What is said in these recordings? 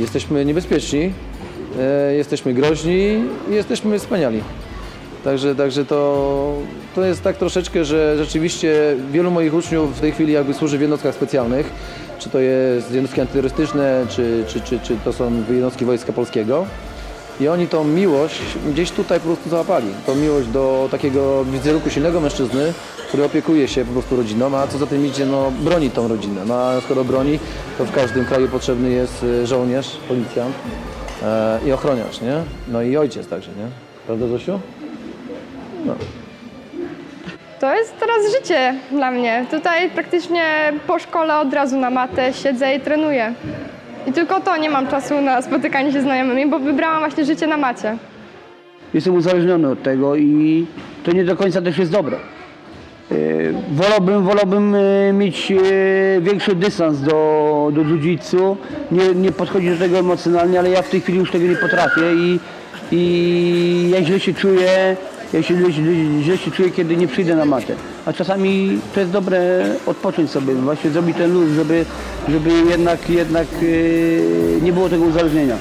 Jesteśmy niebezpieczni, e, jesteśmy groźni i jesteśmy wspaniali. Także, także to, to jest tak troszeczkę, że rzeczywiście wielu moich uczniów w tej chwili jakby służy w jednostkach specjalnych. Czy to jest jednostki antyterrorystyczne, czy, czy, czy, czy to są jednostki Wojska Polskiego. I oni tą miłość gdzieś tutaj po prostu załapali. Tą miłość do takiego wizerunku silnego mężczyzny, który opiekuje się po prostu rodziną, a co za tym idzie, no broni tą rodzinę. No a skoro broni, to w każdym kraju potrzebny jest y, żołnierz, policjant e, i ochroniarz, nie? No i ojciec także, nie? Prawda Zosiu? To jest teraz życie dla mnie. Tutaj praktycznie po szkole od razu na matę siedzę i trenuję. I tylko to nie mam czasu na spotykanie się z znajomymi, bo wybrałam właśnie życie na macie. Jestem uzależniony od tego i to nie do końca też jest dobre. E, Wolałbym, wolałbym e, mieć e, większy dystans do, do jiu-jitsu, nie, nie podchodzić do tego emocjonalnie, ale ja w tej chwili już tego nie potrafię i, i ja źle się czuję, ja się źle, źle się czuję, kiedy nie przyjdę na matę. A czasami to jest dobre odpocząć sobie, właśnie zrobić ten luz, żeby, żeby jednak, jednak e, nie było tego uzależnienia.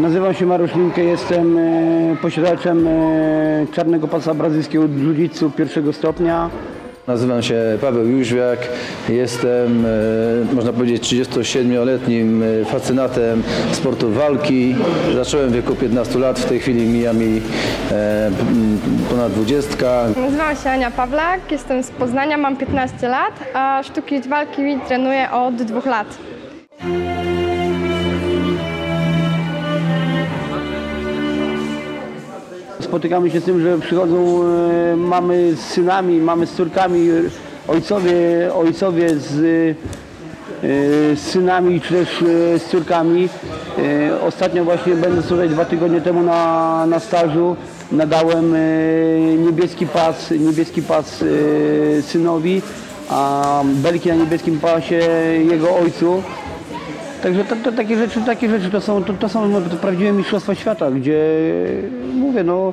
Nazywam się Mariusz Linkę, jestem e, posiadaczem e, czarnego pasa brazylijskiego jiu-jitsu pierwszego stopnia. Nazywam się Paweł Jóźwiak, jestem, e, można powiedzieć, 37-letnim e, fascynatem sportu walki. Zacząłem w wieku 15 lat, w tej chwili mija mi e, ponad 20. Nazywam się Ania Pawlak, jestem z Poznania, mam 15 lat, a sztuki walki trenuję od dwóch lat. Spotykamy się z tym, że przychodzą e, mamy z synami, mamy z córkami, ojcowie, ojcowie z, e, z synami czy też e, z córkami. E, Ostatnio właśnie będąc tutaj dwa tygodnie temu na, na stażu nadałem e, niebieski pas, niebieski pas e, synowi, a belki na niebieskim pasie jego ojcu. Także to, to, takie rzeczy, takie rzeczy to są, to, to są no, prawdziwe mistrzostwa świata, gdzie mówię, no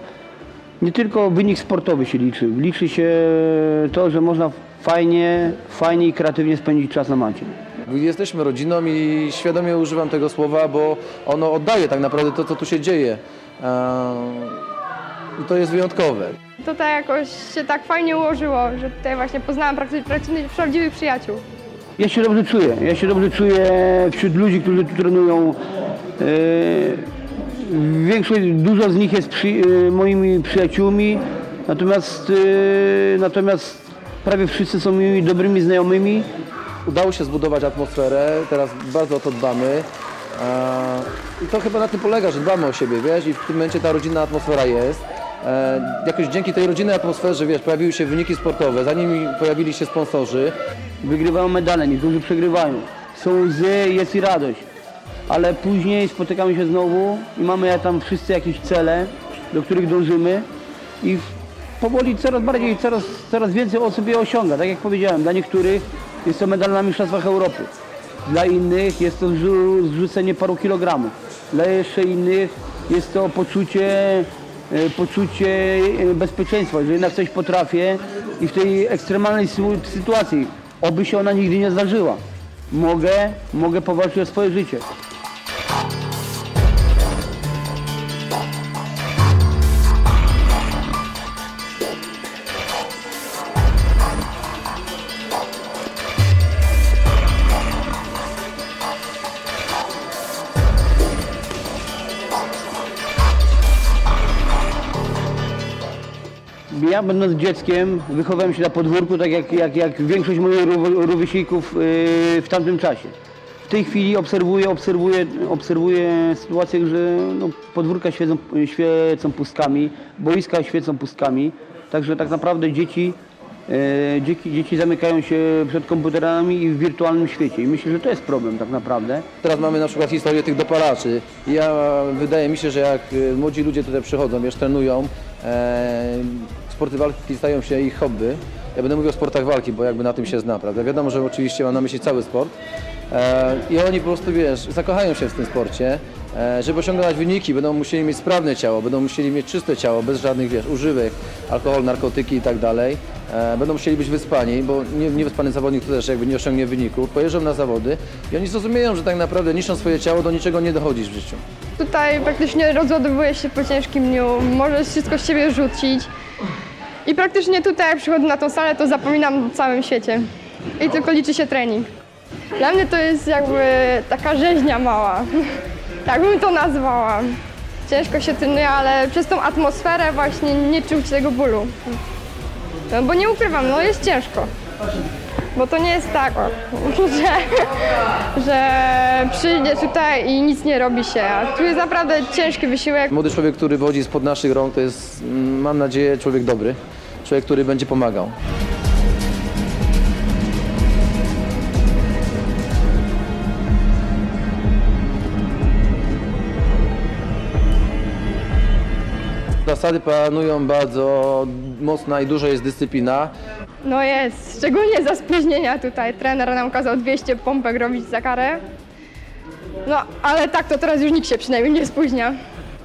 nie tylko wynik sportowy się liczy, liczy się to, że można fajnie, fajnie i kreatywnie spędzić czas na macie. Jesteśmy rodziną i świadomie używam tego słowa, bo ono oddaje tak naprawdę to, co tu się dzieje. E, I to jest wyjątkowe. Tutaj jakoś się tak fajnie ułożyło, że tutaj właśnie poznałam praktycznie praktycznie prawdziwych przyjaciół. Ja się dobrze czuję, ja się dobrze czuję wśród ludzi, którzy tu trenują. E, Większość, dużo z nich jest przy, e, moimi przyjaciółmi, natomiast, e, natomiast prawie wszyscy są moimi dobrymi znajomymi. Udało się zbudować atmosferę, teraz bardzo o to dbamy. I to chyba na tym polega, że dbamy o siebie, wiesz, i w tym momencie ta rodzinna atmosfera jest. E, Jakoś dzięki tej rodzinnej atmosferze, wiesz, pojawiły się wyniki sportowe, za nimi pojawili się sponsorzy. Wygrywają medale, niektórzy przegrywają. Są łzy, jest i radość. Ale później spotykamy się znowu i mamy tam wszyscy jakieś cele, do których dążymy i powoli coraz bardziej, coraz, coraz więcej osób je osiąga. Tak jak powiedziałem, dla niektórych jest to medal na Mistrzostwach Europy. Dla innych jest to zrzu- zrzucenie paru kilogramów. Dla jeszcze innych jest to poczucie, poczucie e, bezpieczeństwa, że jednak coś potrafię i w tej ekstremalnej sy- sytuacji, oby się ona nigdy nie zdarzyła, mogę, mogę powalczyć o swoje życie. Ja będąc dzieckiem wychowałem się na podwórku, tak jak, jak, jak większość moich rów- rówieśników yy, w tamtym czasie. W tej chwili obserwuję, obserwuję, obserwuję sytuację, że no, podwórka świecą, świecą pustkami, boiska świecą pustkami, także tak naprawdę dzieci, yy, dzieci, dzieci zamykają się przed komputerami i w wirtualnym świecie. I myślę, że to jest problem tak naprawdę. Teraz mamy na przykład historię tych dopalaczy. Ja, wydaje mi się, że jak y, młodzi ludzie tutaj przychodzą, wiesz, trenują, e, sporty walki stają się ich hobby. Ja będę mówił o sportach walki, bo jakby na tym się zna, prawda? Wiadomo, że oczywiście mam na myśli cały sport. E, I oni po prostu, wiesz, zakochają się w tym sporcie E, Żeby osiągać wyniki, będą musieli mieć sprawne ciało, będą musieli mieć czyste ciało, bez żadnych wiesz, używek, alkohol, narkotyki i tak dalej. E, Będą musieli być wyspani, bo nie- niewyspany zawodnik to też jakby nie osiągnie wyniku. Pojeżdżą na zawody i oni zrozumieją, że tak naprawdę niszcząc swoje ciało do niczego nie dochodzisz w życiu. Tutaj praktycznie rozładowujesz się po ciężkim dniu, możesz wszystko z siebie rzucić. I praktycznie tutaj, jak przychodzę na tą salę, to zapominam o całym świecie. I tylko liczy się trening. Dla mnie to jest jakby taka rzeźnia mała. Tak bym to nazwała. Ciężko się trenuje, ale przez tą atmosferę właśnie nie czuć tego bólu. No bo nie ukrywam, no jest ciężko. Bo to nie jest tak, o, że, że przyjdzie tutaj i nic nie robi się. A tu jest naprawdę ciężki wysiłek. Młody człowiek, który wodzi spod naszych rąk, to jest, mm, mam nadzieję, człowiek dobry. Człowiek, który będzie pomagał. Zasady panują bardzo mocna i duża jest dyscyplina. No jest, szczególnie za spóźnienia tutaj. Trener nam kazał 200 pompek robić za karę. No, ale tak to teraz już nikt się przynajmniej nie spóźnia.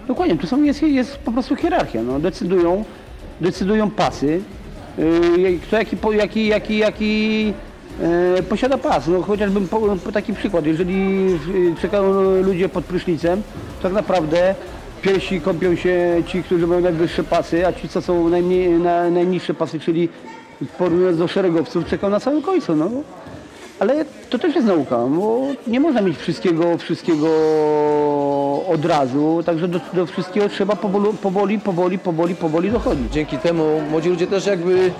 Dokładnie, tu są, jest, jest po prostu hierarchia. No, decydują, decydują pasy. Yy, kto jaki, jaki, jaki, jaki e, posiada pas. No, chociażby po, po taki przykład. Jeżeli yy, czekają ludzie pod prysznicem, tak naprawdę pierwsi kąpią się ci, którzy mają najwyższe pasy, a ci, co są najmniej, na, najniższe pasy, czyli porównując do szeregowców, czekają na samym końcu. No. Ale to też jest nauka, bo nie można mieć wszystkiego, wszystkiego od razu, także do, do wszystkiego trzeba powoli, powoli, powoli, powoli, powoli dochodzić. Dzięki temu młodzi ludzie też jakby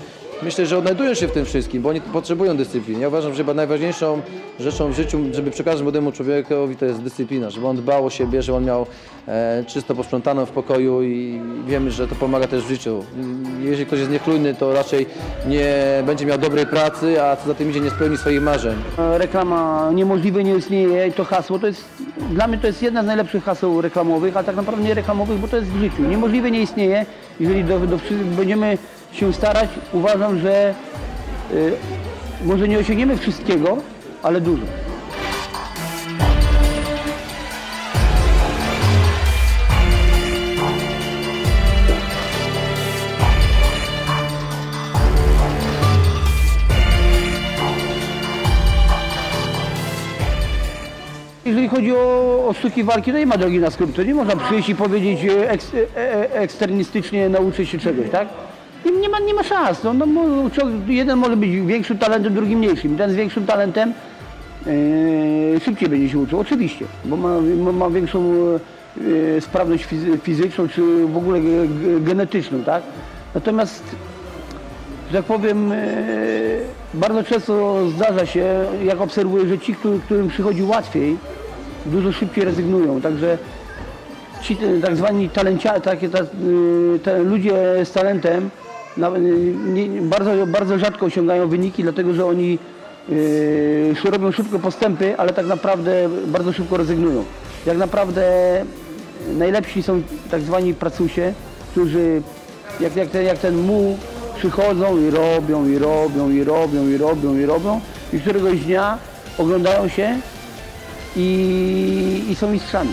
myślę, że odnajdują się w tym wszystkim, bo oni potrzebują dyscypliny. Ja uważam, że chyba najważniejszą rzeczą w życiu, żeby przekazać młodemu człowiekowi, to jest dyscyplina, żeby on dbał o siebie, żeby on miał e, czysto posprzątaną w pokoju i wiemy, że to pomaga też w życiu. Jeżeli ktoś jest niechlujny, to raczej nie będzie miał dobrej pracy, a co za tym idzie, nie spełni swoich marzeń. E, Reklama niemożliwe nie istnieje, to hasło to jest, dla mnie to jest jedna z najlepszych haseł reklamowych, a tak naprawdę nie reklamowych, bo to jest w życiu. Niemożliwe nie istnieje, jeżeli do, do, będziemy się starać, uważam, że y, może nie osiągniemy wszystkiego, ale dużo. Jeżeli chodzi o, o sztuki walki, to nie ma drogi na skrót. To nie można przyjść i powiedzieć eks, e, e, eksternistycznie nauczyć się czegoś, tak? Nie, ma, nie ma szans. No, no, jeden może być większym talentem, drugi mniejszym. Ten z większym talentem e, szybciej będzie się uczył, oczywiście, bo ma, ma, większą e, sprawność fizy, fizyczną czy w ogóle ge, ge, genetyczną, tak? Natomiast że tak powiem, e, bardzo często zdarza się, jak obserwuję, że ci, którzy- którym przychodzi łatwiej, dużo szybciej rezygnują. Także ci tak zwani talencia, takie ta, te ludzie z talentem na, y, nie, bardzo, bardzo rzadko osiągają wyniki, dlatego że oni y, robią szybko postępy, ale tak naprawdę bardzo szybko rezygnują. Jak naprawdę najlepsi są tak zwani pracusie, którzy jak, jak, ten, jak ten muł przychodzą i robią, i robią, i robią, i robią, i robią i któregoś dnia oglądają się i, i są mistrzami.